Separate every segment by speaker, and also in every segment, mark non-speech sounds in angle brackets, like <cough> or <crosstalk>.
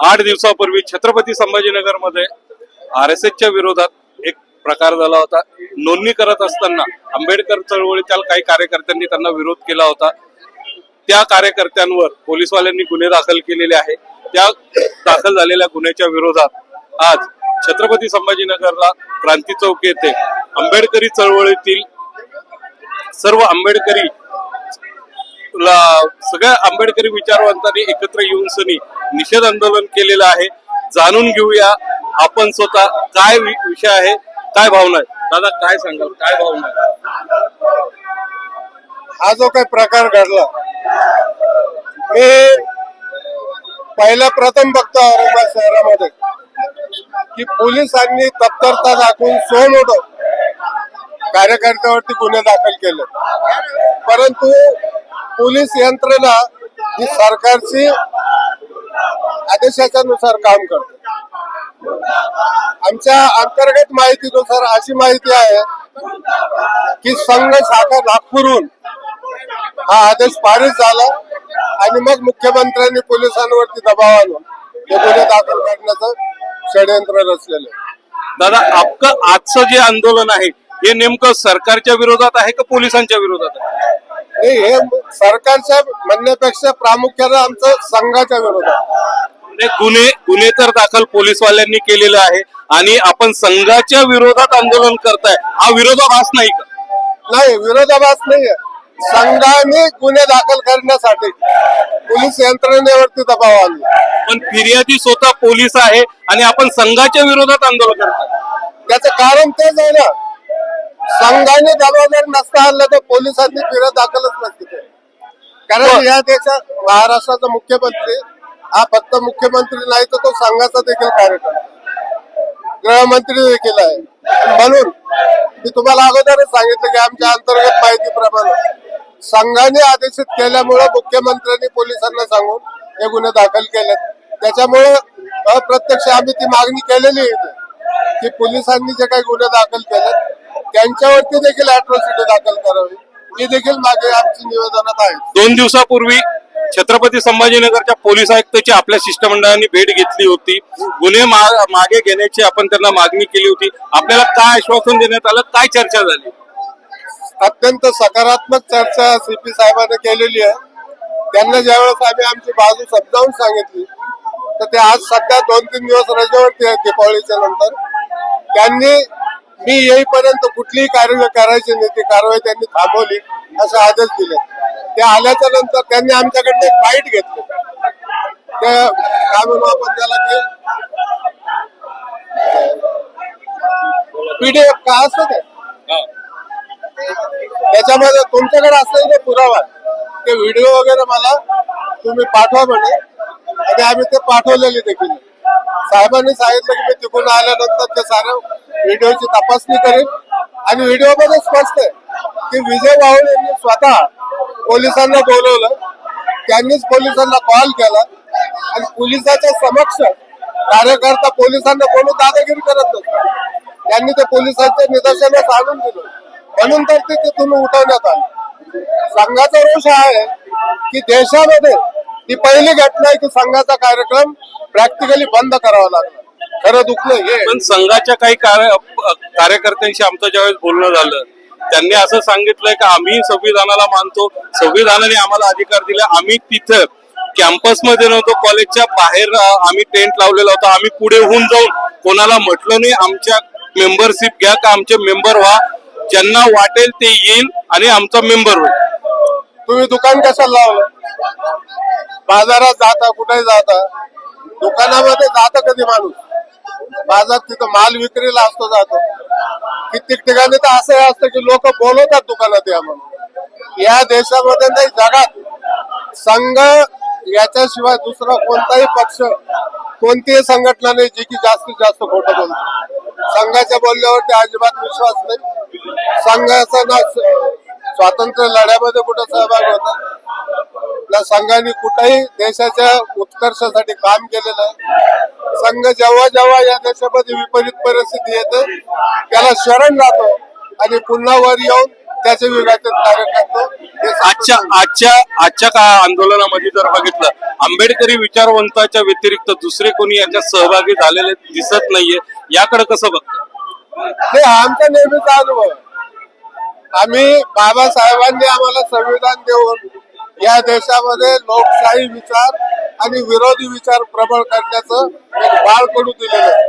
Speaker 1: आठ दिवसापूर्वी Chhatrapati संभाजीनगरमध्ये R S एसच्या विरोधात एक प्रकार झाला होता. नोंदणी करत असताना आंबेडकर चळवळीच्या काही कार्यकर्त्यांनी त्यांना विरोध केला होता. त्या कार्यकर्त्यांवर पोलिसवाल्यांनी गुन्हे दाखल केलेले आहे. त्या दाखल झालेल्या गुन्ह्याच्या विरोधात आज छत्रपती संभाजीनगरला क्रांती चौक येथे आंबेडकरी चळवळीतील सर्व आंबेडकरी सगळ्या आंबेडकरी विचारवंतांनी एकत्र येऊन सनी निषेध आंदोलन केलेलं आहे. जाणून घेऊया आपण स्वतः काय विषय आहे काय भावना आहे? दादा काय सांगाल? काय भावना आहे?
Speaker 2: हा जो काही प्रकार घडला मी पहिला प्रथम बघतो औरंगाबाद शहरामध्ये की पोलिसांनी तत्परता दाखवून सोमोटो कार्यकर्त्यावरती गुन्हे दाखल केले. परंतु पोलीस यंत्रणा ही सरकारची आदेशाच्या नुसार काम करते. आमच्या अंतर्गत माहितीनुसार अशी माहिती आहे की संघ शाखा नागपूरहून हा आदेश पारित झाला आणि मग मुख्यमंत्र्यांनी पोलिसांवरती दबाव आणून हे गुन्हे दाखल करण्याचं षडयंत्र रचलेलं
Speaker 1: दादा आपलं आजचं जे आंदोलन आहे हे नेमकं सरकारच्या विरोधात आहे का पोलिसांच्या विरोधात आहे?
Speaker 2: हे सरकारच्या म्हणण्यापेक्षा प्रामुख्यानं आमचं संघाच्या विरोधात
Speaker 1: म्हणजे गुन्हे गुन्हे तर दाखल पोलीसवाल्यांनी केलेलं आहे आणि आपण संघाच्या विरोधात आंदोलन करताय. हा विरोधाभास नाही का?
Speaker 2: नाही विरोधाभास नाहीये. संघाने गुन्हे दाखल करण्यासाठी पोलीस यंत्रणेवरती दबाव आणला.
Speaker 1: पण फिर्यादी स्वतः पोलीस आहे आणि आपण संघाच्या विरोधात आंदोलन करताय.
Speaker 2: त्याचं कारण तेच आहे ना. संघाने दबाव जर नसता आणला तर पोलिसांनी फिरत दाखलच नसते. कारण या देशात महाराष्ट्राचा मुख्यमंत्री हा फक्त मुख्यमंत्री नाही तर तो संघाचा देखील कार्यक्रम गृहमंत्री देखील आहे म्हणून मी तुम्हाला अगोदरच सांगितलं की आमच्या अंतर्गत माहितीप्रमाणे संघाने आदेशित केल्यामुळे मुख्यमंत्र्यांनी पोलिसांना सांगून हे गुन्हे दाखल केले त्याच्यामुळे अप्रत्यक्ष आम्ही ती मागणी केलेली आहे. की पोलिसांनी जे काही गुन्हे दाखल केले त्यांच्यावरती देखील अॅट्रॉसिटी दाखल करावी. ही देखील मागे आमची निवेदनात आहे.
Speaker 1: दोन दिवसापूर्वी छत्रपती संभाजीनगरच्या पोलीस आयुक्ताची आपल्या शिष्टमंडळाने भेट घेतली होती. गुन्हे मागे घेण्याची आपण त्यांना मागणी केली होती. आपल्याला काय आश्वासन देण्यात आलं? काय चर्चा झाली?
Speaker 2: अत्यंत सकारात्मक चर्चा सीपी साहेबांनी केलेली आहे. त्यांना ज्यावेळेस आम्ही आमची बाजू समजावून सांगितली तर ते आज सध्या दोन तीन दिवस रजेवरती आहेत दिपावलीच्या नंतर. त्यांनी मी येईपर्यंत कुठलीही कारवाई करायची नाही. ती कारवाई त्यांनी थांबवली असे आदेश दिले. ते आल्याच्यानंतर त्यांनी आमच्याकडनं एक बाईट घेतली. ते काय म्हणू आपण त्याला की पीडीएफ का असतं ते? त्याच्यामध्ये तुमच्याकडे असलेला पुरावा ते व्हिडिओ वगैरे मला तुम्ही पाठवा म्हणे. आणि आम्ही ते पाठवलेले देखील. साहेबांनी सांगितलं की मी तिकडून आल्यानंतर ते सारं व्हिडिओची तपासणी करेन. आणि व्हिडिओमध्ये स्पष्ट आहे की विजय भाऊ यांनी स्वतः पोलिसांना बोलवलं. त्यांनीच पोलिसांना कॉल केला. आणि पोलिसाच्या समक्ष कार्यकर्ता पोलिसांना बोलून दादागिरी करत नसतो त्यांनी ते पोलिसांच्या निदर्शनास आणून दिलं. म्हणून तर ते तिथून उठवण्यात आले. संघाचा रोष हा आहे की देशामध्ये ही पहिली घटना आहे की संघाचा कार्यक्रम प्रॅक्टिकली बंद करावा लागला. खरं दुखलं हे
Speaker 1: पण संघाच्या काही कार्य- कार्यकर्त्यांशी आमचं ज्यावेळेस बोलणं झालं त्यांनी असं सांगितलंय की आम्ही संविधानाला मानतो संविधानाने आम्हाला अधिकार दिला आम्ही तिथं कॅम्पसमध्ये नव्हतो कॉलेजच्या बाहेर आम्ही टेंट लावलेला होता आम्ही पुढे होऊन जाऊन कोणाला म्हटलं नाही आमच्या मेंबरशिप घ्या का आमचे मेंबर व्हा ज्यांना वाटेल ते येईल आणि आमचा मेंबर होईल.
Speaker 2: तुम्ही दुकान कशाला लावलं? बाजारात जाता कुठे जाता. दुकानामध्ये जाता कधी माणूस? बाजार तिथं माल विक्रीला असतो जातो. कित्येक ठिकाणी तर असं असतं की लोक बोलवतात दुकानात या म्हणून. या देशामध्ये नाही जगात. संघ याच्याशिवाय दुसरा कोणताही पक्ष कोणतीही संघटना नाही जी की जास्तीत जास्त खोटं बोलतो. संघाच्या बोलण्यावरती अजिबात विश्वास नाही. संघाचा ना स्वातंत्र्य लढ्यामध्ये कुठं सहभाग होता? या संघाने कुठेही देशाच्या उत्कर्षासाठी काम केलेलं आहे. संघ जेव्हा जेव्हा या देशामध्ये विपरीत परिस्थिती येते त्याला शरण जातो आणि पुन्हा वर येऊन त्याचे विभाजित कार्य करतो.
Speaker 1: आजच्या आजच्या आजच्या का आंदोलनामध्ये जर बघितलं आंबेडकरी विचारवंताच्या व्यतिरिक्त दुसरे कोणी याच्यात सहभागी झालेले दिसत नाहीये याकडे कसं बघतं?
Speaker 2: हे आमचा नेहमीचा अनुभव. आम्ही बाबासाहेबांनी आम्हाला संविधान देऊन या देशामध्ये लोकशाही विचार आणि विरोधी विचार प्रबळ करण्याचं एक बाळकडू दिलेलं आहे.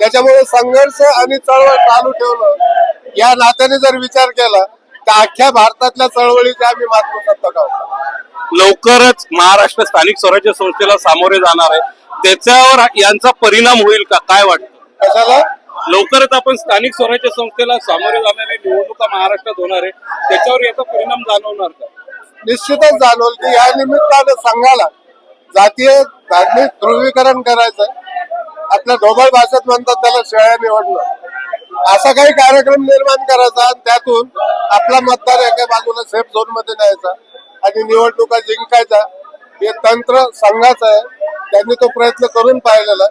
Speaker 2: त्याच्यामुळे संघर्ष आणि चळवळ चालू ठेवलं. या नात्याने जर विचार केला तर अख्ख्या भारतातल्या चळवळीचे आम्ही मातृसत्ताक आहोत
Speaker 1: लवकरच महाराष्ट्र स्थानिक स्वराज्य संस्थेला सामोरे जाणार आहे. त्याच्यावर यांचा परिणाम होईल का? काय वाटतं?
Speaker 2: कशाला?
Speaker 1: लवकरच आपण स्थानिक स्वराज्य संस्थेला सामोरे जाणारी निवडणुका महाराष्ट्रात होणार आहे. त्याच्यावर याचा परिणाम जाणवणार का?
Speaker 2: निश्चितच जाणवल की या निमित्तानं संघाला जातीय धार्मिक ध्रुवीकरण करायचं आपल्या ढोबळ भाषेत म्हणतात त्याला शेळ्या निवडणं. असा काही कार्यक्रम निर्माण करायचा आणि त्यातून आपला मतदार एका बाजूला सेफ झोनमध्ये न्यायचा आणि निवडणुका जिंकायचा. हे तंत्र संघाचं आहे. त्यांनी तो प्रयत्न करून पाहिलेला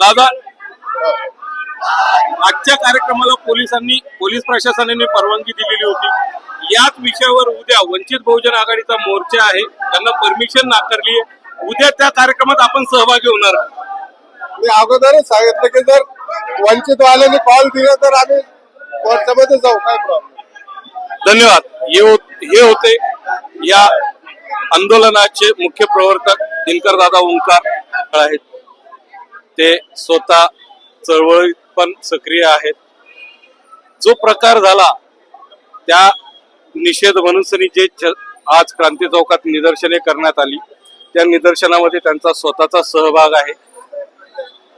Speaker 1: दादा आजच्या कार्यक्रमाला पोलिसांनी पोलीस प्रशासनाने परवानगी दिलेली होती. याच विषयावर उद्या वंचित बहुजन आघाडीचा मोर्चा आहे. त्यांना परमिशन नाकारली आहे. उद्या त्या कार्यक्रमात आपण सहभागी होणार
Speaker 2: मी अगोदरच सांगितलं की जर वंचित वाल्याने कॉल दिला तर आम्ही मोर्चामध्ये जाऊ. काय प्रॉब्लेम
Speaker 1: धन्यवाद. हे हो- हे होते या आंदोलनाचे मुख्य प्रवर्तक दिनकर दादा ओंकार आहेत. ते स्वतः चळवळीत पण सक्रिय आहेत. जो प्रकार झाला त्या निषेध म्हणून जे च- आज क्रांती चौकात निदर्शने करण्यात आली त्या निदर्शनामध्ये त्यांचा स्वतःचा सहभाग आहे.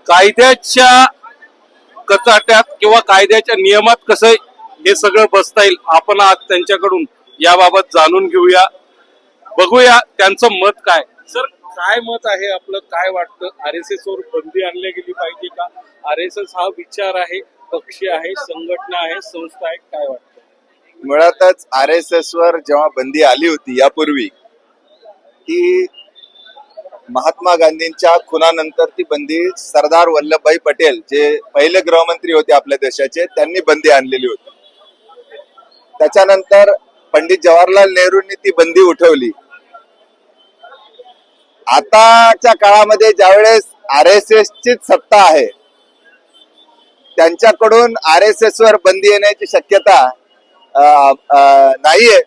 Speaker 1: कायद्याच्या कचाट्यात किंवा कायद्याच्या नियमात कसं हे सगळं बसता येईल. आपण आज त्यांच्याकडून याबाबत जाणून घेऊया. बघूया त्यांचं मत काय. सर काय मत आहे आपलं? काय वाटतं? आर एस एस वर बंदी आणली गेली पाहिजे का? आर एस एस हा विचार आहे पक्ष आहे संघटना आहे संस्था आहे. काय वाटतं?
Speaker 3: मुळातच आर एस एस वर जेव्हा बंदी आली होती यापूर्वी ती महात्मा गांधींच्या खुनानंतर ती बंदी सरदार वल्लभभाई पटेल जे पहिले गृहमंत्री होते आपल्या देशाचे त्यांनी बंदी आणलेली होती. त्याच्यानंतर पंडित जवाहरलाल नेहरूंनी ती बंदी उठवली. आताच्या काळामध्ये ज्यावेळेस आर एस एस चीच सत्ता आहे त्यांच्याकडून आर एस एस वर बंदी येण्याची शक्यता नाहीये.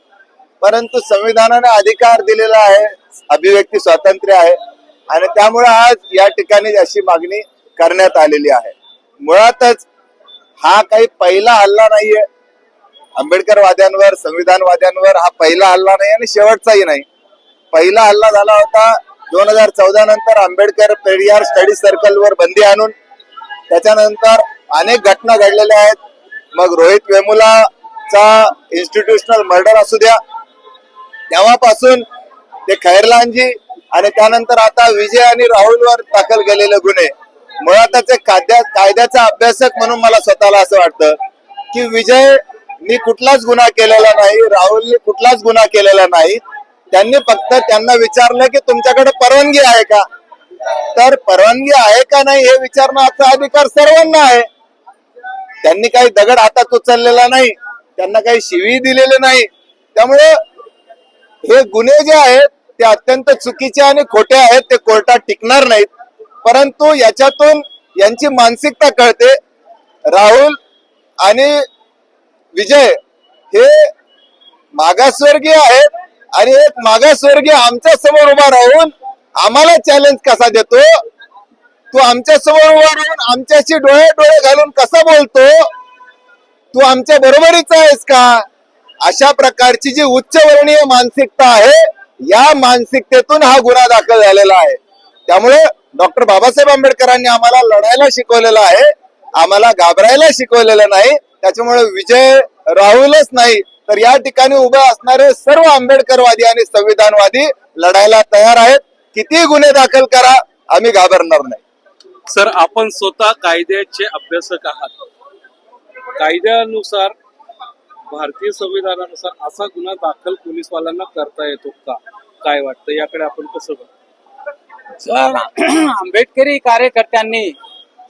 Speaker 3: परंतु संविधानाने अधिकार दिलेला आहे अभिव्यक्ती स्वातंत्र्य आहे आणि त्यामुळे आज या ठिकाणी अशी मागणी करण्यात आलेली आहे. मुळातच हा काही पहिला हल्ला नाहीये आंबेडकरवाद्यांवर संविधानवाद्यांवर हा पहिला हल्ला नाही आणि शेवटचाही नाही. पहिला हल्ला झाला होता दोन हजार चौदा नंतर आंबेडकर पेरियार स्टडी सर्कलवर बंदी आणून त्याच्यानंतर अनेक घटना घडलेल्या आहेत. मग रोहित वेमुलाचा इन्स्टिट्यूशनल मर्डर असू द्या. तेव्हापासून ते खैरलांजी आणि त्यानंतर आता विजय आणि राहुलवर दाखल केलेले गुन्हे. मुळातच कायद्या कायद्याचा अभ्यासक म्हणून मला स्वतःला असं वाटतं की विजय मी कुठलाच गुन्हा केलेला नाही राहुलने कुठलाच गुन्हा केलेला नाही. त्यांनी फक्त त्यांना विचारलं की तुमच्याकडे परवानगी आहे का? तर परवानगी आहे का नाही हे विचारण्याचा अधिकार सर्वांना आहे. त्यांनी काही दगड हातात उचललेला नाही त्यांना काही शिवी दिलेले नाही. त्यामुळे हे गुन्हे जे आहेत ते अत्यंत चुकीचे आणि खोटे आहेत ते कोर्टात टिकणार नाहीत. परंतु याच्यातून यांची मानसिकता कळते. राहुल आणि विजय हे मागासवर्गीय आहेत आणि एक मागासवर्गीय आमच्यासमोर उभा राहून आम्हाला चॅलेंज कसा देतो? तू आमच्यासमोर उभा राहून आमच्याशी डोळे डोळे घालून कसा बोलतो? तू आमच्या बरोबरीचा आहेस का? अशा प्रकारची जी उच्चवर्णीय मानसिकता आहे या मानसिकतेतून हा गुन्हा दाखल झालेला आहे. त्यामुळे डॉक्टर बाबासाहेब आंबेडकरांनी आम्हाला लढायला शिकवलेलं आहे आम्हाला घाबरायला शिकवलेलं नाही त्याच्यामुळे विजय राहुलच नाही तर या ठिकाणी उभे असणारे सर्व आंबेडकरवादी आणि संविधानवादी लढायला तयार आहेत. किती गुन्हे दाखल करा आम्ही घाबरणार नाही.
Speaker 1: सर आपण स्वतः कायद्याचे अभ्यासक आहात. कायद्यानुसार भारतीय संविधानानुसार असा गुन्हा दाखल पोलीसवाल्यांना करता येतो का? काय वाटतं? याकडे आपण कसं बघतो
Speaker 4: जर <clears throat> आंबेडकरी कार्यकर्त्यांनी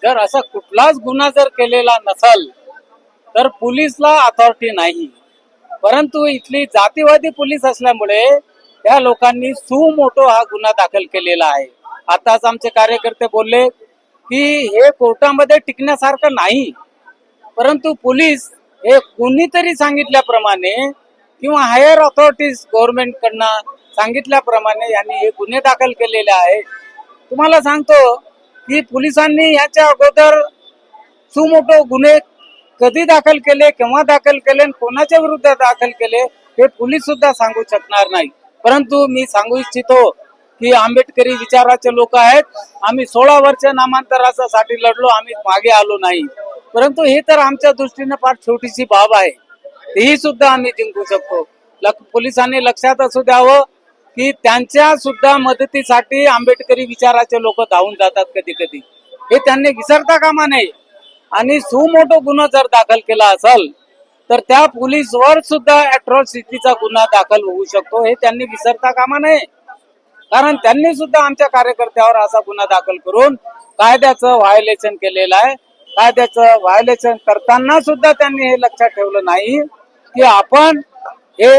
Speaker 4: जर असा कुठलाच गुन्हा जर केलेला नसल तर पोलीसला अथॉरिटी नाही. परंतु इथली जातीवादी पोलीस असल्यामुळे त्या लोकांनी सुमोटो हा गुन्हा दाखल केलेला आहे. आताच आमचे कार्यकर्ते बोलले की हे कोर्टामध्ये टिकण्यासारखं नाही. परंतु पोलीस हे कोणीतरी सांगितल्याप्रमाणे किंवा हायर अथॉरिटीज गव्हर्नमेंट कडनं सांगितल्याप्रमाणे यांनी हे गुन्हे दाखल केलेले आहे. तुम्हाला सांगतो की पोलिसांनी याच्या अगोदर सुमोटो गुन्हे कधी दाखल केले केव्हा दाखल केले आणि कोणाच्या विरुद्ध दाखल केले हे पोलीस सुद्धा सांगू शकणार नाही. परंतु मी सांगू इच्छितो की आंबेडकरी विचाराचे लोक आहेत. आम्ही सोळा वर्ष नामांतरासाठी लढलो आम्ही मागे आलो नाही. परंतु हे तर आमच्या दृष्टीने फार छोटीशी बाब आहे. तेही सुद्धा आम्ही जिंकू शकतो. पोलिसांनी लक्षात असू द्यावं की त्यांच्या सुद्धा मदतीसाठी आंबेडकरी विचाराचे लोक धावून जातात कधी कधी हे त्यांनी विसरता कामा नये. आणि सुमोठो गुन्हा जर दाखल केला असेल तर त्या पोलीसवर सुद्धा अट्रॉसिटीचा गुन्हा दाखल होऊ शकतो. हे त्यांनी विसरता कामा नये. कारण त्यांनी सुद्धा आमच्या कार्यकर्त्यावर असा गुन्हा दाखल करून कायद्याचं व्हायोलेशन केलेलं आहे. कायद्याचं व्हायोलेशन करताना सुद्धा त्यांनी हे लक्षात ठेवलं नाही की आपण हे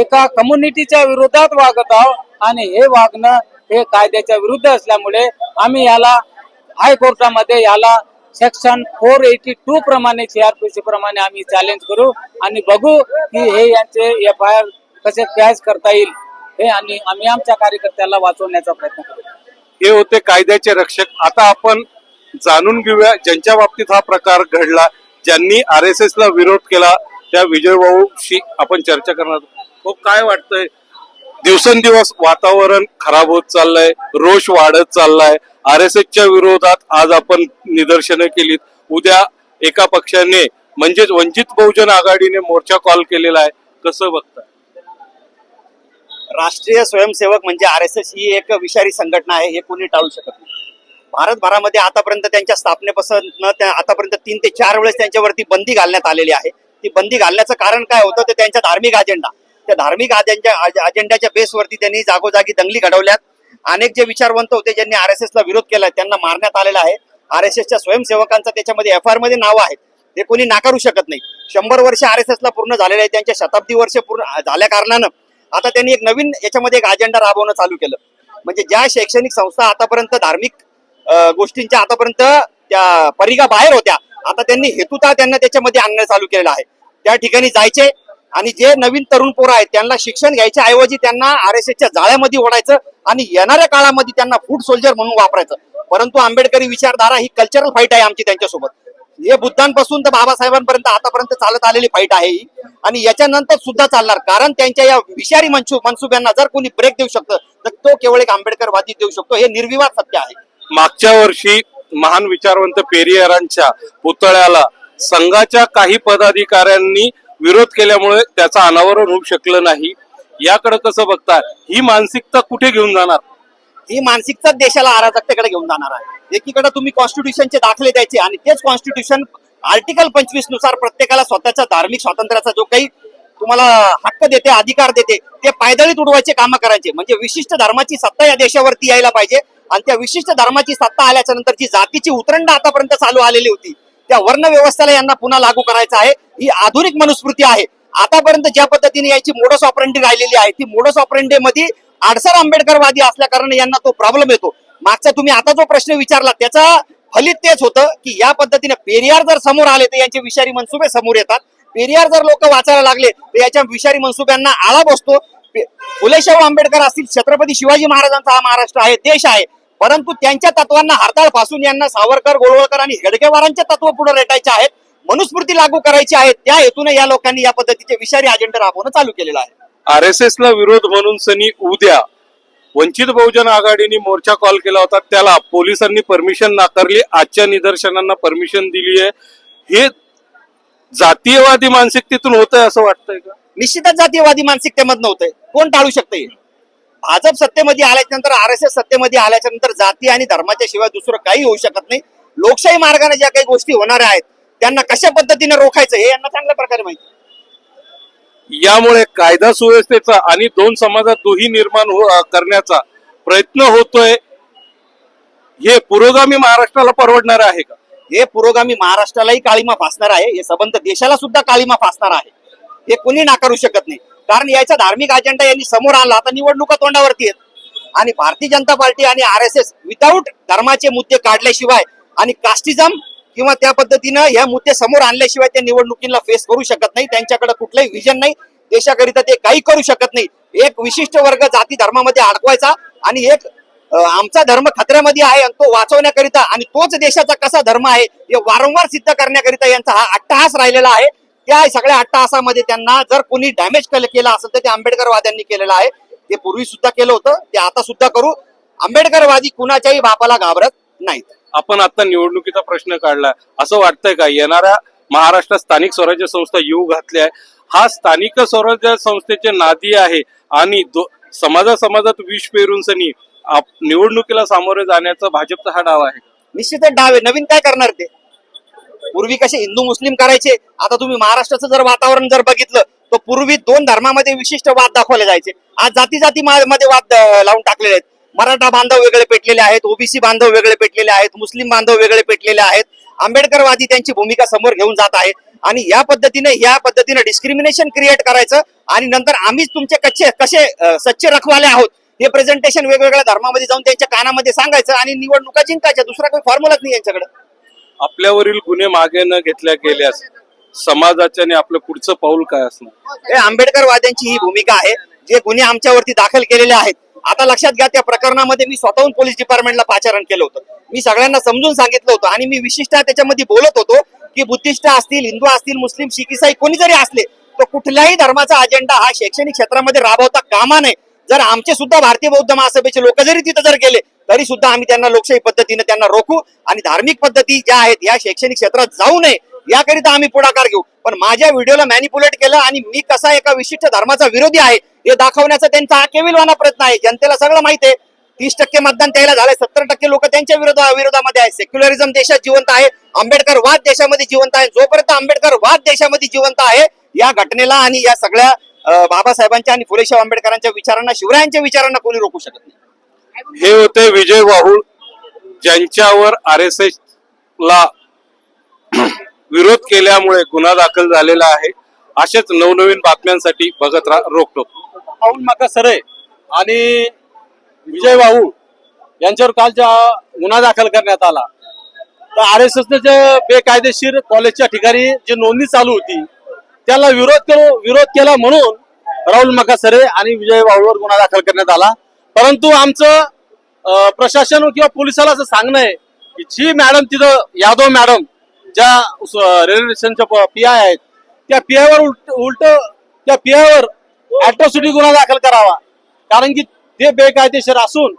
Speaker 4: एका कम्युनिटीच्या विरोधात वागत आहोत आणि हे वागणं हे कायद्याच्या विरुद्ध असल्यामुळे आम्ही याला हायकोर्टामध्ये याला सेक्शन फोर एटी टू प्रमाणे सीआरपीसी प्रमाणे आम्ही चॅलेंज करू आणि बघू की हे यांचे एफ आय आर कसे कॅश करता येईल हे आणि आम्ही आमच्या कार्यकर्त्याला वाचवण्याचा प्रयत्न करू.
Speaker 1: हे होते कायद्याचे रक्षक. आता आपण जाणून घेऊया ज्यांच्या बाबतीत हा प्रकार घडला ज्यांनी आर एस एस ला विरोध केला त्या विजय भाऊशी आपण चर्चा करणार हो काय वाटतंय? दिवसेंदिवस वातावरण खराब होत चाललंय रोष वाढत चाललाय. आर एस एसच्या विरोधात आज आपण निदर्शनं केलीत. उद्या एका पक्षाने म्हणजेच वंचित बहुजन आघाडीने मोर्चा कॉल केलेला आहे. कसं बघता
Speaker 5: राष्ट्रीय स्वयंसेवक म्हणजे आर एस एस ही एक विषारी संघटना आहे हे कोणी टाळू शकत नाही. भारतभरामध्ये आतापर्यंत त्यांच्या स्थापनेपासून त्या आतापर्यंत तीन ते चार वेळेस त्यांच्यावरती बंदी घालण्यात आलेली आहे. ती बंदी घालण्याचं कारण काय होतं? ते त्यांचा धार्मिक अजेंडा त्या धार्मिक अजेंडा अजेंड्याच्या बेसवरती त्यांनी जागोजागी दंगली घडवल्यात. अनेक जे विचारवंत होते ज्यांनी आर एस ला विरोध केला त्यांना मारण्यात आलेला आहे. आर एस एसच्या स्वयंसेवकांचं त्याच्यामध्ये एफ आरमध्ये नावं आहे. ते कोणी नाकारू शकत नाही. शंभर वर्ष आर एस ला पूर्ण झालेले आहे. त्यांच्या शताब्दी वर्ष पूर्ण झाल्या कारणानं आता त्यांनी एक नवीन याच्यामध्ये एक अजेंडा राबवणं चालू केलं. म्हणजे ज्या शैक्षणिक संस्था आतापर्यंत धार्मिक गोष्टींच्या आतापर्यंत त्या परिघा बाहेर होत्या आता त्यांनी हेतुता त्यांना त्याच्यामध्ये आणणं चालू केलेलं आहे. त्या ठिकाणी जायचे आणि जे नवीन तरुण पोरं आहेत त्यांना शिक्षण घ्यायच्या ऐवजी त्यांना आर एस एसच्या जाळ्यामध्ये ओढायचं आणि येणाऱ्या काळामध्ये त्यांना फूड सोल्जर म्हणून वापरायचं. परंतु आंबेडकरी विचारधारा ही कल्चरल फाईट आहे आमची त्यांच्यासोबत. हे बुद्धांपासून तर बाबासाहेबांपर्यंत आतापर्यंत चालत आलेली फाईट आहे ही. आणि याच्यानंतर सुद्धा चालणार. कारण त्यांच्या या विषारी मनसू मनसुब्यांना जर कोणी ब्रेक देऊ शकतं तर तो केवळ एक आंबेडकरवादी देऊ शकतो. हे निर्विवाद सत्य आहे.
Speaker 1: मागच्या वर्षी महान विचारवंत पेरियारांच्या पुतळ्याला संघाच्या काही पदाधिकाऱ्यांनी विरोध केल्यामुळे त्याचं अनावरण होऊ शकलं नाही. याकडे कसं बघता ही मानसिकता कुठे घेऊन जाणार?
Speaker 5: ही मानसिकता देशाला अराजकतेकडे घेऊन जाणार आहे. एकीकडे तुम्ही कॉन्स्टिट्यूशनचे दाखले द्यायचे आणि तेच कॉन्स्टिट्यूशन आर्टिकल पंचवीसनुसार प्रत्येकाला स्वतःच्या धार्मिक स्वातंत्र्याचा जो काही तुम्हाला हक्क देते अधिकार देते ते पायदळीत उडवायचे काम करायचे. म्हणजे विशिष्ट धर्माची सत्ता या देशावरती यायला पाहिजे आणि त्या विशिष्ट धर्माची सत्ता आल्याच्यानंतर जी जातीची उतरंड आतापर्यंत चालू आलेली होती. त्या वर्णव्यवस्थेला यांना पुन्हा लागू करायचं आहे. ही आधुनिक मनुस्मृती आहे. आतापर्यंत ज्या पद्धतीने याची मोडस ऑपरेंडी राहिलेली आहे ती मोडस ऑपरेंडी मध्ये आडसर आंबेडकरवादी असल्याकारण यांना तो प्रॉब्लेम येतो. मागचा तुम्ही आता जो प्रश्न विचारला त्याचा फलित तेच होतं की या पद्धतीने पेरियार जर समोर आले तर यांचे विषारी मनसुबे समोर येतात. पेरियार जर लोक वाचायला लागले तर याच्या विषारी मनसुब्यांना आळा बसतो. फुलेशाहू आंबेडकर असतील छत्रपती शिवाजी महाराजांचा हा महाराष्ट्र आहे देश आहे. परंतु त्यांच्या तत्वांना हरताळ फासून यांना सावरकर गोळवळकर आणि हेडगेवारांचे तत्व पुढे रेटायचे आहेत. मनुस्मृती लागू करायची आहे त्या हेतूने या लोकांनी या पद्धतीचे विषारी अजेंडा राबवणं चालू केलेलं आहे.
Speaker 1: आर एस एस ला विरोध म्हणून सनी उद्या वंचित बहुजन आघाडीने मोर्चा कॉल केला होता. त्याला पोलिसांनी परमिशन नाकारली. आजच्या निदर्शनांना परमिशन दिली आहे. हे जातीयवादी मानसिकतेतून होत आहे असं वाटतंय का?
Speaker 5: निश्चितच जातीयवादी मानसिकतेमधनं होतंय. कोण टाळू शकते भाजप सत्तेमध्ये आल्याच्यानंतर आर एस एस सत्तेमध्ये आल्याच्यानंतर जाती आणि धर्माच्या शिवाय दुसरं काही होऊ शकत नाही. लोकशाही मार्गाने ज्या काही गोष्टी होणाऱ्या आहेत त्यांना कशा पद्धतीने रोखायचं हे यांना चांगल्या प्रकारे माहिती
Speaker 1: यामुळे कायदा सुव्यवस्थेचा आणि दोन समाजात दुही निर्माण हो- करण्याचा प्रयत्न होतोय. हे पुरोगामी महाराष्ट्राला परवडणार आहे का?
Speaker 5: हे पुरोगामी महाराष्ट्रालाही काळीमा फासणार आहे. हे संबंध देशाला सुद्धा काळीमा फासणार आहे. हे कोणी नाकारू शकत नाही. कारण याचा धार्मिक अजेंडा यांनी समोर आणला. आता निवडणुका तोंडावरती आहेत. आणि भारतीय जनता पार्टी आणि आर एस एस विदाऊट धर्माचे मुद्दे काढल्याशिवाय आणि कास्टिझम किंवा त्या पद्धतीनं या मुद्दे समोर आणल्याशिवाय त्या निवडणुकीला फेस करू शकत नाही. त्यांच्याकडे कुठलंही विजन नाही. देशाकरिता ते काही करू शकत नाही. एक विशिष्ट वर्ग जाती धर्मामध्ये अडकवायचा आणि एक आमचा धर्म खतऱ्यामध्ये आहे आणि तो वाचवण्याकरिता आणि तोच देशाचा कसा धर्म आहे हे वारंवार सिद्ध करण्याकरिता यांचा हा अट्टहास राहिलेला आहे. त्या सगळ्या अट्टहासामध्ये त्यांना जर कोणी डॅमेज केलं असेल तर ते आंबेडकरवाद्यांनी केलेलं आहे. ते पूर्वी सुद्धा केलं होतं ते आता सुद्धा करू. आंबेडकरवादी कुणाच्याही बापाला घाबरत नाहीत.
Speaker 1: आपण आता निवडणुकीचा प्रश्न काढलाय असं वाटतंय का? येणाऱ्या महाराष्ट्रात स्थानिक स्वराज्य संस्था येऊ घातल्या आहे. हा स्थानिक स्वराज्य संस्थेचे नादी आहे आणि समाजा समाजात विष पेरून निवडणुकीला सामोरे जाण्याचा भाजपचा हा डाव आहे.
Speaker 5: निश्चितच डाव आहे. नवीन काय करणार ते? पूर्वी कसे हिंदू मुस्लिम करायचे आता तुम्ही महाराष्ट्राचं जर वातावरण जर बघितलं तर पूर्वी दोन धर्मामध्ये विशिष्ट वाद दाखवले जायचे. आज जाती जाती मध्ये वाद लावून टाकलेले आहेत. मराठा बांधव वेगळे पेटलेले आहेत ओबीसी बांधव वेगळे पेटलेले आहेत मुस्लिम बांधव वेगळे पेटलेले आहेत. आंबेडकरवादी त्यांची भूमिका समोर घेऊन जात आहे. आणि या पद्धतीने या पद्धतीने डिस्क्रिमिनेशन क्रिएट करायचं आणि नंतर आम्हीच तुमचे कच्चे कसे सच्चे रखवाले आहोत हे प्रेझेंटेशन वेगवेगळ्या धर्मामध्ये जाऊन त्यांच्या कानामध्ये सांगायचं आणि निवडणुका जिंकायच्या. दुसरा काही फॉर्म्युलाच नाही यांच्याकडे.
Speaker 1: आपल्यावरील गुन्हे मागे न घेतल्या गेल्यास समाजाच्या आणि आपलं पुढचं पाऊल काय असणार?
Speaker 5: हे आंबेडकरवाद्यांची ही भूमिका आहे. जे गुन्हे आमच्यावरती दाखल केलेले आहेत आता लक्षात घ्या त्या प्रकरणामध्ये मी स्वतःहून पोलीस डिपार्टमेंटला पाचारण केलं होतं. मी सगळ्यांना समजून सांगितलं होतं आणि मी विशिष्ट त्याच्यामध्ये बोलत होतो की बुद्धिस्ट असतील हिंदू असतील मुस्लिम शिख इसाई कोणी जरी असले तर कुठल्याही धर्माचा अजेंडा हा शैक्षणिक क्षेत्रामध्ये राबवता कामा नये. जर आमचे सुद्धा भारतीय बौद्ध महासभेचे लोक जरी तिथं जर गेले तरी सुद्धा आम्ही त्यांना लोकशाही पद्धतीने त्यांना रोखू आणि धार्मिक पद्धती ज्या आहेत या शैक्षणिक क्षेत्रात जाऊ नये याकरिता आम्ही पुढाकार घेऊ. पण माझ्या व्हिडिओला मॅनिपुलेट केलं आणि मी कसा एका विशिष्ट धर्माचा विरोधी आहे हे दाखवण्याचा त्यांचा हा केविलवाना प्रयत्न आहे. जनतेला सगळं माहिती आहे. तीस टक्के मतदान त्याला झालंय सत्तर टक्के लोक त्यांच्या विरोधा विरोधामध्ये आहे सेक्युलरिझम देशात जिवंत आहे आंबेडकर वाद देशामध्ये जिवंत आहे. जोपर्यंत आंबेडकर वाद देशामध्ये जिवंत आहे या घटनेला आणि या सगळ्या बाबासाहेबांच्या आणि फुलेशाह आंबेडकरांच्या विचारांना शिवरायांच्या विचारांना कोणी रोखू शकत नाही.
Speaker 1: हे होते विजय वाहुळ ज्यांच्यावर आर एस एस ला विरोध केल्यामुळे गुन्हा दाखल झालेला आहे. अशाच नवनवीन बातम्यांसाठी बघत राहा रोखतो
Speaker 6: माका सरे आणि विजय भाऊ यांच्यावर काल ज्या गुन्हा दाखल करण्यात आला तर आर एस एसने जे बेकायदेशीर कॉलेजच्या ठिकाणी जी नोंदणी चालू होती त्याला विरोध केलो विरोध केला म्हणून राहुल मकासरे आणि विजय भाऊवर गुन्हा दाखल करण्यात आला. परंतु आमचं प्रशासन किंवा पोलिसाला असं सांगणं आहे की जी मॅडम तिथं यादव मॅडम ज्या रेल्वे स्टेशनच्या पी आय आहेत त्या पी आयवर उलट उलट त्या पी आयवर अॅट्रॉसिटी गुन्हा दाखल करावा. कारण की ते बेकायदेशीर असून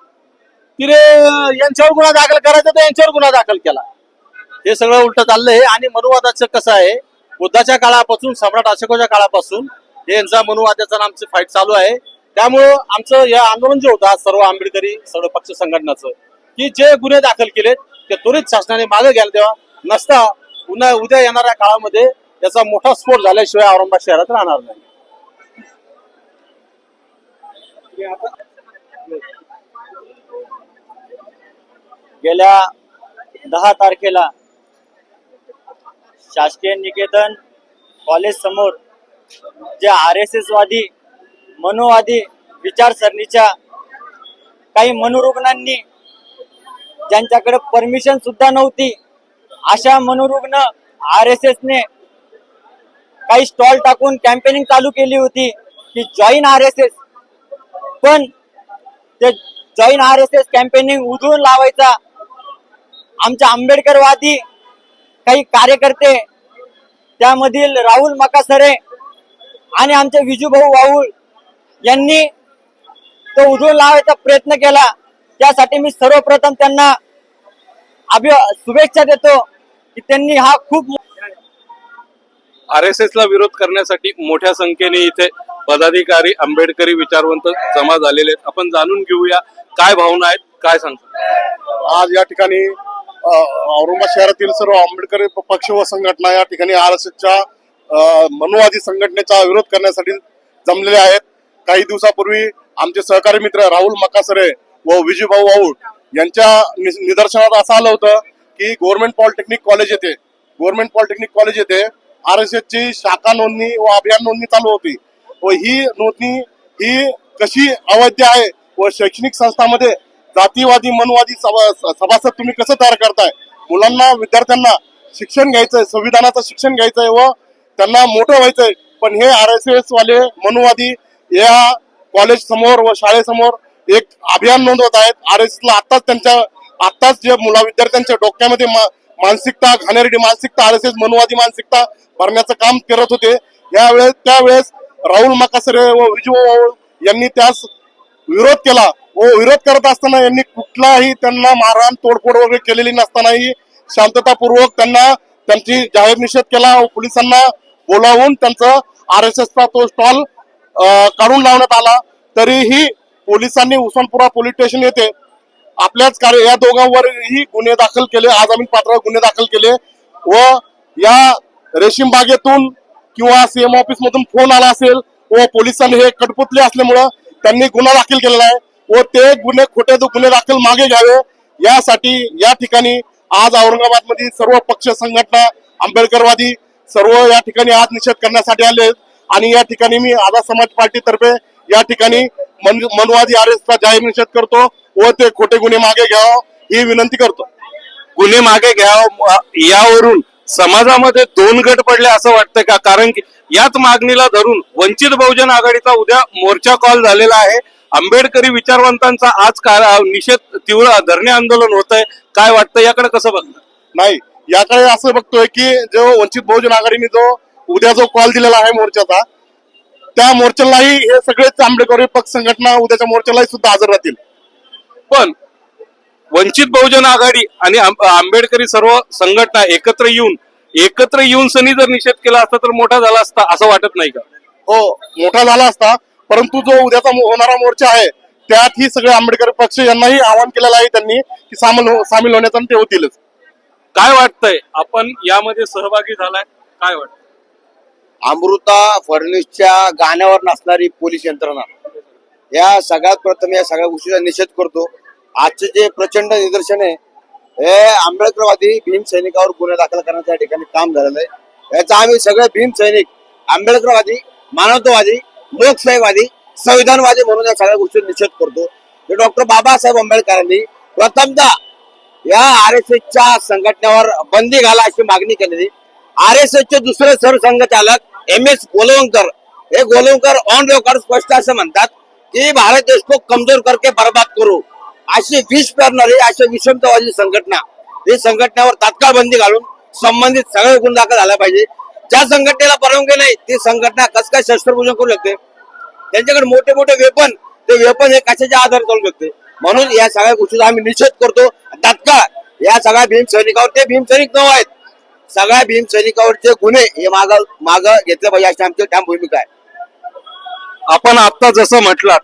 Speaker 6: तिने यांच्यावर गुन्हा दाखल करायचा तर यांच्यावर गुन्हा दाखल केला. हे सगळं उलट चाललंय आणि मनुवादाचं कसं आहे बुद्धाच्या काळापासून सम्राट अशोकाच्या काळापासून हे यांचा मनुवादाचा आमची फाईट चालू आहे. त्यामुळं आमचं हे आंदोलन जे होतं आज सर्व आंबेडकरी सर्व पक्ष संघटनाचं की जे गुन्हे दाखल केलेत ते त्वरित शासनाने मागे घ्यायला तेव्हा नसता पुन्हा उद्या येणाऱ्या काळामध्ये त्याचा मोठा स्फोट झाल्याशिवाय औरंगाबाद शहरात राहणार नाही.
Speaker 7: गेल्या दहा तारखेला शासकीय निकेतन कॉलेज समोर जे आर एस एस वादी मनोवादी विचारसरणीच्या काही मनोरुग्णांनी ज्यांच्याकडे परमिशन सुद्धा नव्हती अशा मनोरुग्ण आर एस एस ने काही स्टॉल टाकून कॅम्पेनिंग चालू केली होती की जॉईन आर एस एस पण ते join R S S campaigning उधळून लावायचा आमच्या आंबेडकरवादी काही कार्यकर्ते त्यामधील राहुल मकासरे आणि आमचे विजूभाऊ वाऊळ यांनी तो उधळून लावायचा प्रयत्न केला. त्यासाठी मी सर्वप्रथम त्यांना अभि शुभेच्छा देतो की त्यांनी हा खूप
Speaker 1: आर एस एस ला विरोध करण्यासाठी मोठ्या संख्येने इथे पदाधिकारी आंबेडकरी विचारवंत जमा झालेले आहेत. आपण जाणून घेऊया काय भावना आहेत काय सांगतात?
Speaker 8: आज या ठिकाणी औरंगाबाद शहरातील सर्व आंबेडकरी पक्ष व संघटना या ठिकाणी आर एस एसच्या मनुवादी संघटनेचा विरोध करण्यासाठी जमलेले आहेत. काही दिवसापूर्वी आमचे सहकारी मित्र राहुल मकासरे व विजयभाऊ आऊट यांच्या नि- निदर्शनात असं आलं होतं की गव्हर्नमेंट पॉलिटेक्निक कॉलेज येथे गव्हर्नमेंट पॉलिटेक्निक कॉलेज येथे आर एस एसची शाखा नोंदणी व अभियान नोंदणी चालू होती. व ही नोंदणी ही कशी अवैध आहे व शैक्षणिक संस्थामध्ये जातीवादी मनवादी सभा- सभासद तुम्ही कसं तयार करताय? मुलांना विद्यार्थ्यांना शिक्षण घ्यायचंय संविधानाचं शिक्षण घ्यायचंय व त्यांना मोठं व्हायचंय. पण हे आर एस एस वाले मनुवादी या कॉलेज समोर व शाळेसमोर एक अभियान नोंदवत आहेत. आर एस एसला आत्ताच त्यांच्या आत्ताच जे मुला विद्यार्थ्यांच्या डोक्यामध्ये मा- मानसिकता घाणेरडी मानसिकता आर एस एस मनुवादी मानसिकता भरण्याचं काम करत होते. यावेळेस त्यावेळेस राहुल मकासरे व विजू यांनी त्यास विरोध केला व विरोध करत असताना यांनी कुठलाही त्यांना मारहाण तोडफोड वगैरे केलेली नसतानाही शांततापूर्वक त्यांना त्यांची जाहीर निषेध केला व पोलिसांना बोलावून त्यांचं आर एस एसचा तो स्टॉल काढून लावण्यात आला तरीही पोलिसांनी उस्मानपुरा पोलीस स्टेशन येथे आपल्याच कार्य या दोघांवरही गुन्हे दाखल केले आजामीन पात्रावर गुन्हे दाखल केले व या रेशीम बागेतून किंवा सीएम ऑफिस मधून फोन आला असेल व पोलिसांनी हे कटपुतले असल्यामुळं त्यांनी गुन्हा दाखल केलेला आहे व ते गुन्हे खोटे गुन्हे दाखल मागे घ्यावे यासाठी या ठिकाणी आज औरंगाबाद मधील सर्व पक्ष संघटना आंबेडकरवादी सर्व या ठिकाणी आज निषेध करण्यासाठी आले आहेत. आणि या ठिकाणी मी आझाद समाज पार्टीतर्फे या ठिकाणी मन मनवादी आर जाहीर निषेध करतो व ते खोटे गुन्हे मागे घ्यावं ही विनंती करतो.
Speaker 1: गुन्हे मागे घ्यावं यावरून समाजामध्ये दोन गट पडले असं वाटतंय का? कारण की याच मागणीला धरून वंचित बहुजन आघाडीचा उद्या मोर्चा कॉल झालेला आहे. आंबेडकरी विचारवंतांचा आज का- निषेध तीव्र धरणे आंदोलन होत आहे काय वाटतं याकडे कसं बघतं
Speaker 8: नाही याकडे असं बघतोय की जो वंचित बहुजन आघाडीने जो उद्या जो कॉल दिलेला आहे मोर्चाचा त्या मोर्चालाही हे सगळेच आंबेडकरी पक्ष संघटना उद्याच्या मोर्चालाही सुद्धा हजर राहतील.
Speaker 1: पण वंचित बहुजन आघाडी आणि आंब- आंबेडकरी सर्व संघटना एकत्र येऊन एकत्र येऊन सनी जर निषेध केला असता तर मोठा झाला असता असं वाटत नाही का?
Speaker 8: हो मोठा झाला असता परंतु जो उद्याचा होणारा मोर्चा आहे त्यात ही सगळे आंबेडकर पक्ष यांनाही आवाहन केलेलं आहे त्यांनी की सामील हो- सामील होण्याचं ते होतीलच.
Speaker 1: काय वाटतंय? आपण यामध्ये सहभागी झालाय काय वाटतं
Speaker 9: अमृता फडणवीसच्या गाण्यावर नसणारी पोलीस यंत्रणा. या सगळ्यात प्रथम या सगळ्या गोष्टीचा निषेध करतो. आजचे जे प्रचंड निदर्शन आहे हे आंबेडकरवादी भीम सैनिकावर गुन्हे दाखल करण्याच्या ठिकाणी काम झालेलं आहे. याचा आम्ही सगळे भीम सैनिक आंबेडकरवादी मानवतावादी लोकशाहीवादी संविधानवादी म्हणून या सगळ्या गोष्टी निषेध करतो. हे डॉक्टर बाबासाहेब आंबेडकरांनी प्रथमदा या आर एस एसच्या संघटनेवर बंदी घाला अशी मागणी केलेली. आर एस एसचे दुसरे सरसंघचालक एम एस गोलवंकर. हे गोलवंकर ऑन रेकॉर्ड स्पष्ट असं म्हणतात की भारत देश को कमजोर करके बर्बाद करू. अशी विष पेरणारी अशी विषमतावादी संघटना. ही संघटनेवर तात्काळ बंदी घालून संबंधित सगळे गुण दाखल झाला पाहिजे. ज्या संघटनेला परवानगी नाही ती संघटना कस काय शस्त्रपूजन करू शकते? त्यांच्याकडे मोठे मोठे वेपन ते वेपन हे कशाच्या आधारे चालू शकते? म्हणून या सगळ्या गोष्टीचा आम्ही निषेध करतो. तात्काळ या सगळ्या भीम सैनिकावर ते भीम सैनिक न आहेत. सगळ्या भीम सैनिकावरचे गुन्हे हे माग माग घेतले पाहिजे अशी आमची ठाम भूमिका आहे.
Speaker 1: आपण आता जसं म्हटलं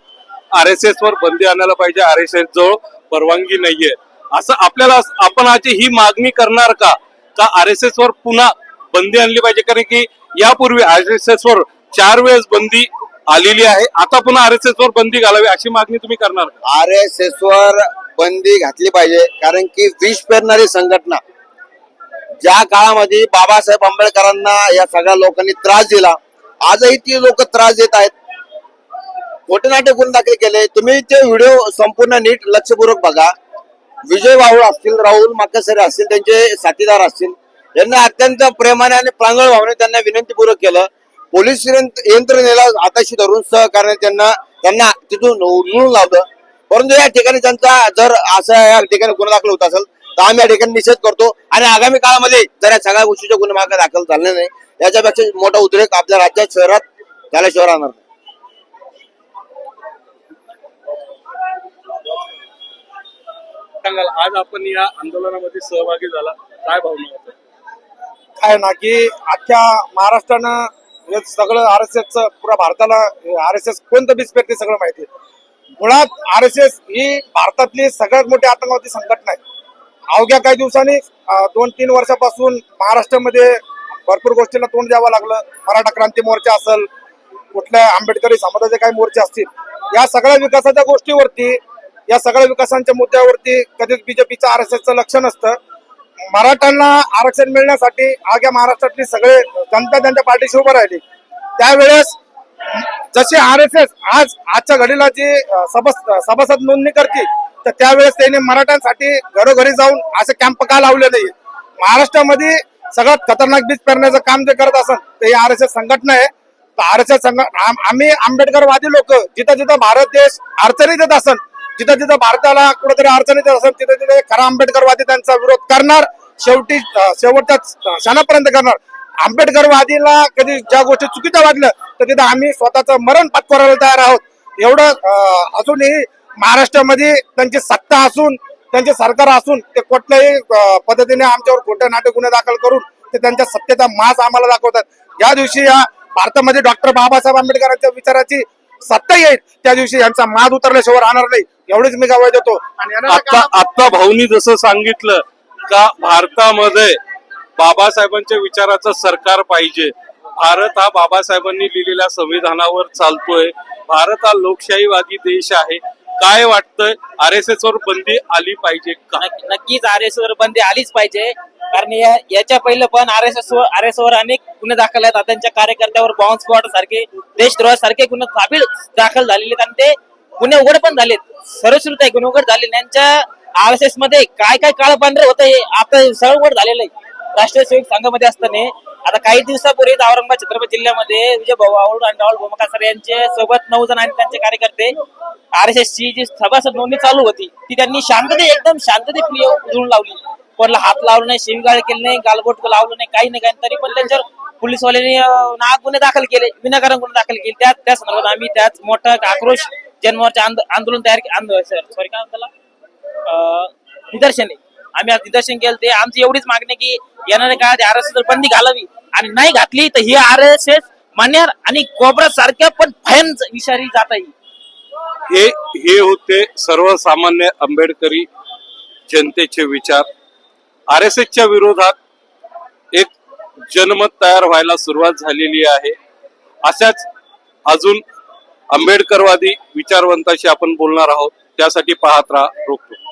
Speaker 1: आर एस एस वर बंदी आणायला पाहिजे आर एस एस जवळ परवानगी नाहीये. असं आपल्याला आपण आज ही मागणी करणार का? का आर एस एस वर पुन्हा बंदी आणली पाहिजे? कारण की यापूर्वी आर एस एस वर चार वेळेस बंदी आलेली आहे. आता पुन्हा आर एस एस वर बंदी घालावी अशी मागणी तुम्ही करणार
Speaker 9: आर एस एस वर बंदी घातली पाहिजे. कारण की विष पेरणारी संघटना ज्या काळामध्ये बाबासाहेब आंबेडकरांना या सगळ्या लोकांनी त्रास दिला आजही ती लोक त्रास देत आहेत. खोटे नाटे गुन्हे दाखल केले. तुम्ही ते व्हिडिओ संपूर्ण नीट लक्षपूर्वक बघा. विजय बाहुळ असतील राहुल माकासरे असतील त्यांचे साथीदार असतील यांना अत्यंत प्रेमाने आणि प्रांगण भावने त्यांना विनंतीपूर्वक केलं. पोलीस यंत्रणेला हाताशी धरून सहकार्याने त्यांना त्यांना तिथून उलून लावलं. परंतु या ठिकाणी त्यांचा जर असा या ठिकाणी गुन्हा दाखल होत असेल तर आम्ही या ठिकाणी निषेध करतो. आणि आगामी काळामध्ये जर या सगळ्या गोष्टीचे गुन्हे मागे दाखल झाले नाही याच्यापेक्षा मोठा उद्रेक आपल्या राज्यात शहरात झाल्याशिवाय राहणार नाही.
Speaker 1: सांगाल आज आपण या आंदोलनामध्ये सहभागी झाला. काय भावना
Speaker 10: काय ना की अख्ख्या महाराष्ट्रानं हे सगळं आर एस एस पुरा भारताला आर एस एस कोणतं बीज पेरते सगळं माहिती आहे. मुळात आर एस एस ही भारतातली सगळ्यात मोठी आतंकवादी संघटना आहे. अवघ्या काही दिवसांनी दोन तीन वर्षापासून महाराष्ट्रामध्ये भरपूर गोष्टीला तोंड द्यावं लागलं. मराठा क्रांती मोर्चा असेल कुठल्या आंबेडकरी समाजाचे काही मोर्चे असतील या सगळ्या विकासाच्या गोष्टीवरती या सगळ्या विकासांच्या मुद्द्यावरती कधीच बीजेपीचं आर एस एसचं लक्ष नसतं. मराठ्यांना आरक्षण मिळण्यासाठी आग्या महाराष्ट्रातली सगळे जनता त्यांच्या पार्टीशी उभं राहिली. त्यावेळेस जसे आर एस एस आज आजच्या घडीला जी सभास सभासद नोंदणी करते तर त्यावेळेस त्यांनी मराठ्यांसाठी घरोघरी जाऊन असे कॅम्प का लावले नाही महाराष्ट्रामध्ये सगळ्यात खतरनाक बीज पेरण्याचं काम जे करत असं ते आर एस एस संघटना आहे. आर एस एस आम्ही आंबेडकरवादी लोक जिथं जिथं भारत देश अडचणीत येत असन जिथं जिथं भारताला कुठेतरी अडचणीत येत असेल तिथं तिथे खरा आंबेडकरवादी त्यांचा विरोध करणार शेवटी शेवटच्या क्षणापर्यंत करणार. आंबेडकरवादीला कधी ज्या गोष्टी चुकीच्या वाटलं तर तिथं आम्ही स्वतःचं मरण पत्करायला तयार आहोत. एवढं अजूनही महाराष्ट्रामध्ये त्यांची सत्ता असून त्यांचे सरकार असून ते कुठल्याही पद्धतीने आमच्यावर खोटे नाटे गुन्हे दाखल करून ते त्यांच्या सत्तेचा मास आम्हाला दाखवतात. या दिवशी या भारतामध्ये डॉक्टर बाबासाहेब आंबेडकरांच्या विचाराची सत्ता येईल त्या दिवशी यांचा माज उतरल्याशिवाय राहणार नाही एवढीच मी गवाय देतो. आणि
Speaker 1: आता आता भाऊनी जसं सांगितलं का भारतामध्ये बाबासाहेबांच्या विचाराचं सरकार पाहिजे. भारत हा बाबासाहेबांनी लिहिलेल्या संविधानावर चालतोय. भारत हा लोकशाहीवादी देश आहे. काय वाटतंय? आर एस एस वर बंदी आली पाहिजे का?
Speaker 11: नक्की- नक्कीच आर एस वर बंदी आलीच पाहिजे. कारण या- याच्या पहिलं पण R S S R S वर अनेक गुन्हे दाखल आहेत. आता त्यांच्या कार्यकर्त्यावर बॉम्ब स्क्वॉड सारखे देशद्रोहासारखे गुन्हे काबील दाखल झालेले आहेत. आणि ते गुन्हे उघड पण झालेत. सर्वश्रुत आहे गुन्हे उघड झाले त्यांच्या आर एस एसमध्ये काय काय काळ पांढरे होतं हे आता सरळ उघड झालेलं आहे. राष्ट्रीय सेवक संघामध्ये असताना आता काही दिवसापूर्वी औरंगाबाद छत्रपती जिल्ह्यामध्ये विजय भाऊ आवड आणि राहुल भोमकासर यांचे सोबत नऊ जण आणि त्यांचे कार्यकर्ते आर एस एस ची जी सभासद नोंदणी चालू होती. ती त्यांनी शांतते एकदम शांतते प्रिय उधळून लावली. कोणाला हात लावला नाही शिवगाळ केलं नाही गालबोट लावलं नाही काही नाही काही तरी पण त्यांच्यावर पोलीसवाल्यांनी अं, नाग गुन्हे दाखल केले विनाकारण गुन्हे दाखल केले. त्या त्या संदर्भात आम्ही त्याच मोठा आक्रोश जनमोर्चा आंदोलन तयार सॉरी काय म्हणतात त्याला? निदर्शने. आम्ही आज निदर्शन केलं. ते आमची एवढीच मागणी की येणाऱ्या काळात आर एस एस बंदी घालावी आणि नाही घातली तर ही आर एस एस मान्यार आणि कोबरा सारख्या पण फॅन विषारी जात आहे
Speaker 1: हे हे होते सर्वसामान्य आंबेडकरी जनतेचे विचार. आर एस एसच्या विरोधात एक जनमत तयार व्हायला सुरुवात झालेली आहे. अशाच अजून आंबेडकरवादी विचारवंताशी आपण बोलणार आहोत. त्यासाठी पाहत राहा रोखतो.